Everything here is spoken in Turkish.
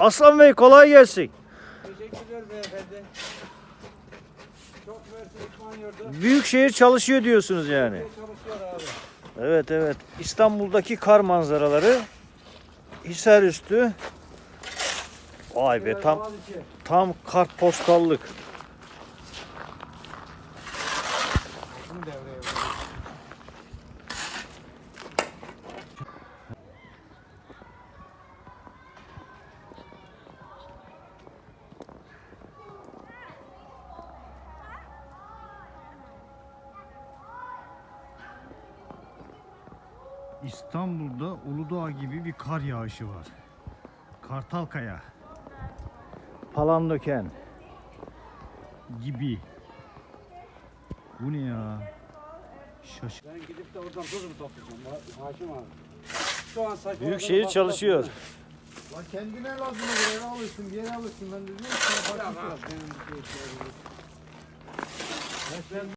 Aslan Bey kolay gelsin. Teşekkürler beyefendi. Çok mersi İkman Yurdu. Büyükşehir çalışıyor diyorsunuz yani. Çalışıyor abi. Evet evet. İstanbul'daki kar manzaraları. Hisarüstü. Vay be tam tam kartpostallık. İstanbul'da Uludağ gibi bir kar yağışı var. Kartalkaya Palandöken. gibi. Bu ne ya? Şaş. Ben gidip de oradan tuz mu toplayacağım Ha- Haşim abi? Şu an saçma. Büyükşehir çalışıyor. Lan kendine lazım olur eve alırsın bir yere alırsın ben de diyorum ki sana Ya